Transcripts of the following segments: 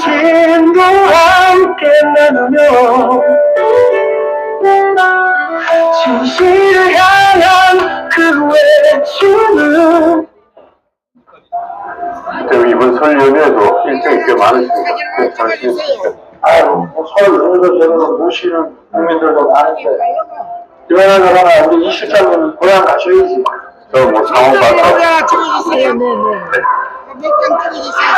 당신과 함께 나누며 진실을 향한 그 외침을 저 이번 설 연휴에도 일정이 꽤 많으십니다. 네, 잘? 아유 뭐설 오늘도 저는 모시는 국민들도 많은데 이거나 저거나 우리 이 실장님 고향 가셔야지 저뭐 상황 봐서. 네네. 몇장 찍어주세요.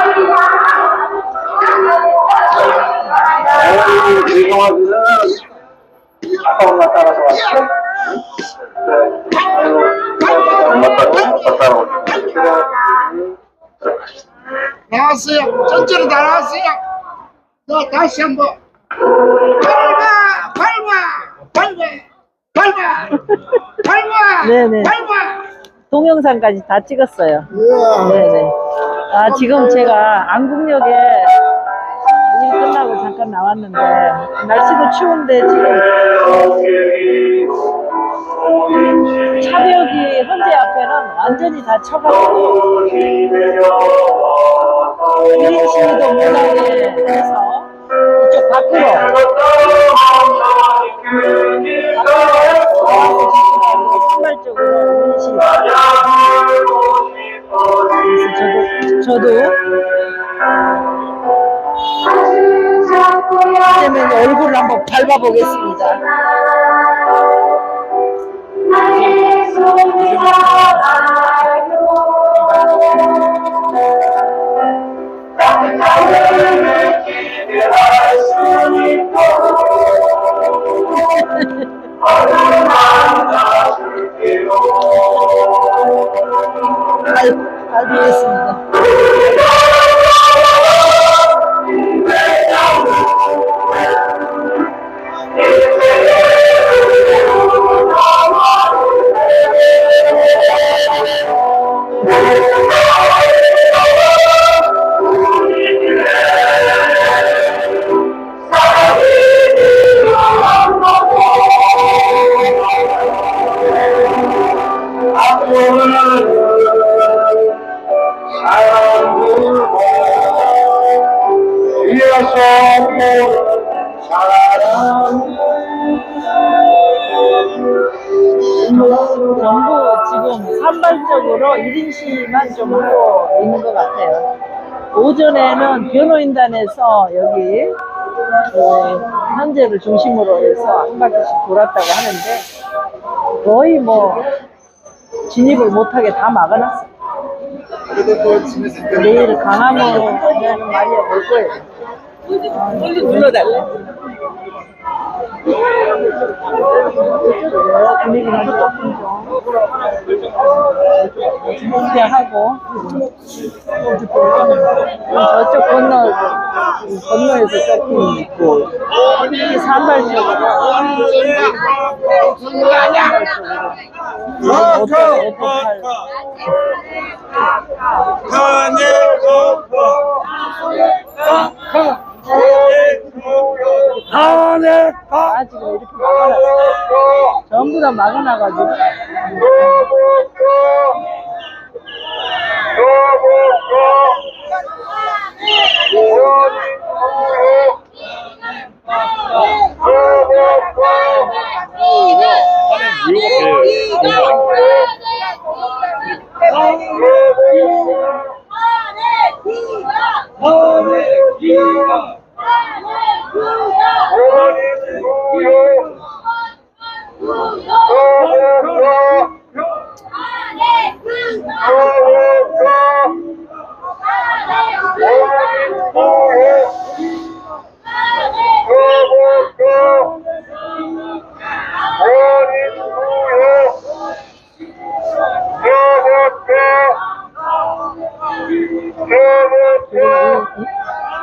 아유 죄송하기는 아빠 엄마 따라서 왔어 그래 아유 엄마 따라 아빠 따라 나왔어요. 전체로 다 나왔어요. 자, 다시 한 번. 밟아, 밟아, 밟아, 밟아, 밟아, 네네. 밟아. 동영상까지 다 찍었어요. 우와. 네네. 아, 지금 제가 안국역에 잠깐 나왔는데, 날씨도 추운데 지금 차벽이 현재 앞에는 완전히 다 쳐가지고, 1인실도 못하게 해서 이쪽 밖으로 산발적으로 1인실. 그래서 저도 저도 그러면 얼굴을 한번 밟아보겠습니다. 밟, 1인실만 좀 하고 있는 것 같아요. 오전에는 변호인단에서 여기 어, 현재를 중심으로 해서 한 바퀴씩 돌았다고 하는데 거의 뭐 진입을 못하게 다 막아놨어요. 내일 강화문에는 많이 올 거예요. 빨리 눌러달래. 분위기가 좀 홍대하고 저쪽 건너 건너에서 조금 있고 이렇게 산발적으로 F8 아 지금 이렇게 막아놨어 전부 다 막아놔가지고 Como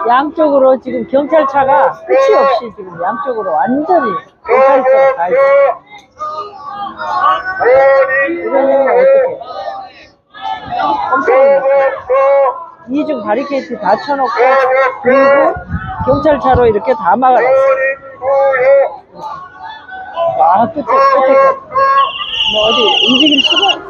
양쪽으로 지금 경찰차가 끝이 없이 지금 양쪽으로 완전히 경찰차가 다 있어요. 이러면 어떡해. 이중 바리케이트 다 쳐놓고 그리고 경찰차로 이렇게 다 막아놨어요. 아 끝에 끝에 끝. 뭐 어디 움직일 수가 없어.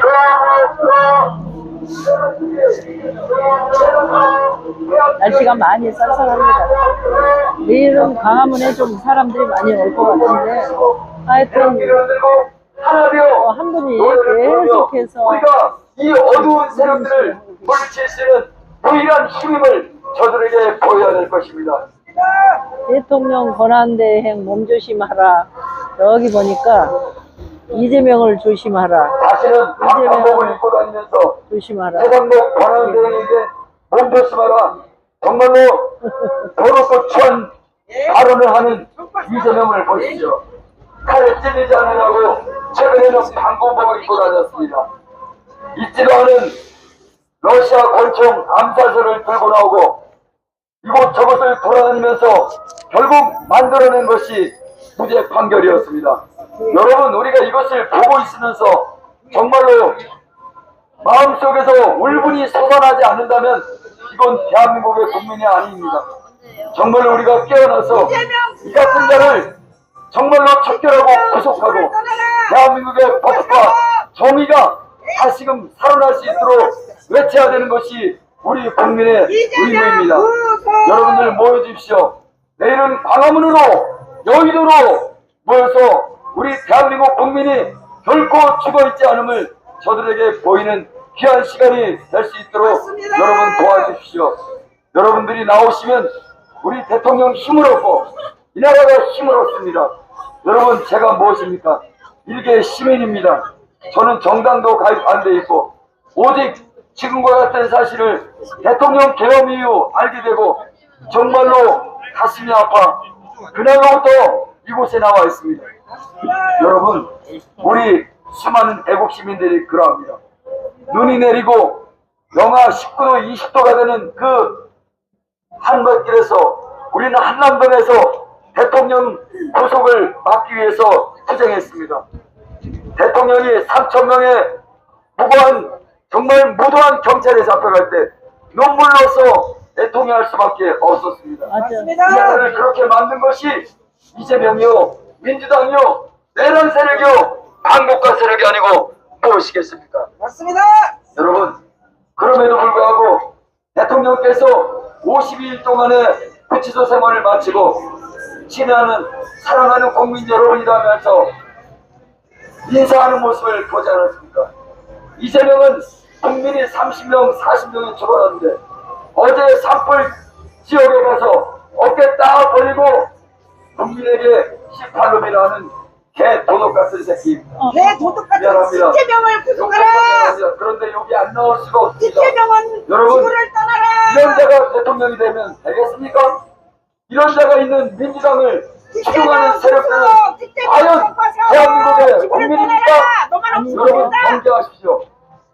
날씨가 많이 쌀쌀합니다. 내일은 광화문에 좀 사람들이 많이 올 것 같은데 하여튼 어, 한 분이 계속해서 우리가 이 어두운 세력들을 물리칠 수 있는 유일한 힘임을 저들에게 보여야 될 것입니다. 대통령 권한대행 몸조심하라. 여기 보니까 이재명을 조심하라. 다시는 방탄복을 입고 다니면서 조심하라. 해상국 권한대행에게 몸조심하라. 정말로 더럽고 추한 발언을 하는 이재명을 보십시오. 칼에 찔리지 않으려고 최근에는 방공복을 입고 다녔습니다. 잊지도 않은 러시아 권총 암살서를 들고 나오고 이곳 저곳을 돌아다니면서 결국 만들어낸 것이 무죄 판결이었습니다. 여러분 우리가 이것을 보고 있으면서 정말로 마음속에서 울분이 솟아나지 않는다면 이건 대한민국의 국민이 아닙니다. 정말로 우리가 깨어나서 이 같은 자를 정말로 척결하고 구속하고 대한민국의 법과 정의가 다시금 살아날 수 있도록 외쳐야 되는 것이 우리 국민의 의무입니다. 여러분들 모여주십시오. 내일은 광화문으로 여의도로 모여서 우리 대한민국 국민이 결코 죽어있지 않음을 저들에게 보이는 귀한 시간이 될 수 있도록 여러분 도와주십시오. 여러분들이 나오시면 우리 대통령 힘을 얻고 이 나라가 힘을 얻습니다. 여러분 제가 무엇입니까? 일개 시민입니다. 저는 정당도 가입 안 돼 있고 오직 지금과 같은 사실을 대통령 개엄 이후 알게 되고 정말로 가슴이 아파 그날로부터 이곳에 나와 있습니다. 여러분 우리 수많은 애국 시민들이 그러합니다. 눈이 내리고 영하 19도 20도가 되는 그 한밭길에서 우리는 한남동에서 대통령 구속을 막기 위해서 투쟁했습니다. 대통령이 3천 명의 무고한 정말 무도한 경찰에 잡혀갈 때 눈물로써 대통령할 수밖에 없었습니다. 맞아. 이 나라를 그렇게 만든 것이 이재명이요, 민주당이요, 내란 세력이요, 반국가 세력이 아니고 무엇이겠습니까? 맞습니다. 여러분, 그럼에도 불구하고 대통령께서 52일 동안의 구치소 생활을 마치고 친애하는 사랑하는 국민 여러분이라면서 인사하는 모습을 보지 않았습니까? 이재명은 국민이 30명, 40명이 죽어났는데 어제 산불 지역에 가서 어깨 딱 벌리고 국민에게 18놈이라는 개 도둑 같은 새끼입니다. 내 도둑 같은 미안합니다. 이재명을 구속하라. 그런데 여기 안 나올 수가 없습니다. 이재명은 여러분, 지구를 떠나라. 이런 자가 대통령이 되면 되겠습니까? 이런 자가 있는 민주당을 추종하는 세력들은 과연 대한민국의 국민입니까? 여러분 경계하십시오.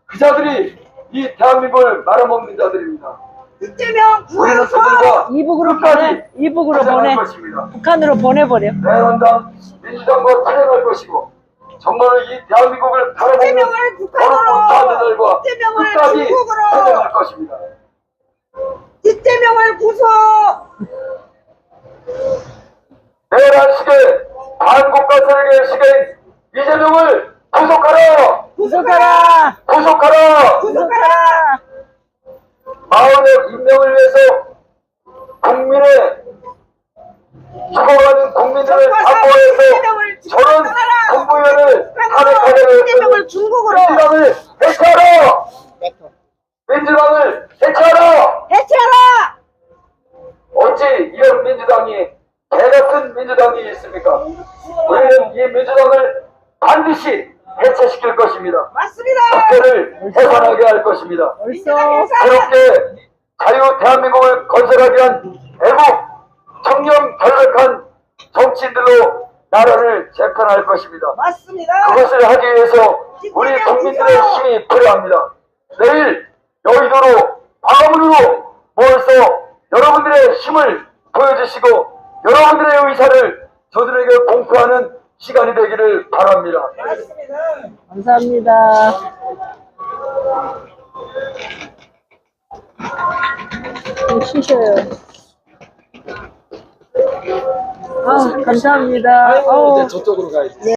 그 자들이 이 대한민국을 말아먹는 자들입니다. 이재명 우리는 구속. 그들과 이북으로 보내. 이북으로 보내. 것입니다. 북한으로 보내버려. 대한당 민주당과 투쟁할 것이고 정말로 이 대한민국을 바라보는 이재명을 북한으로, 이재명을 끝까지 중국으로. 것입니다. 이재명을 구속. 내란 시대 반국가 세력의 시대인 이재명을 구속하라! 구속하라. 구속하라! 구속하라. 마을의 인명을 위해서 국민의 죽어가는 국민들을 확보해서 저런 이재명을 했던 중국으로 민주당을 해체하라! 민주당을 해체하라! 해체하라. 어찌 이런 민주당이 개같은 민주당이 있습니까? 우리는 이 민주당을 반드시 해체시킬 것입니다. 맞습니다. 국회를 해산하게 할 것입니다. 벌써 새롭게 자유 대한민국을 건설하기 위한 애국 청렴 결백한 정치인들로 나라를 재편할 것입니다. 맞습니다. 그것을 하기 위해서 우리 국민들의 힘이 필요합니다. 내일 여의도로 광화문으로 모여서 여러분들의 힘을 보여주시고 여러분들의 의사를 저들에게 공포하는 시간이 되기를 바랍니다. 감사합니다. 좀 쉬셔요. 아, 감사합니다. 어우. 저쪽으로 가야지.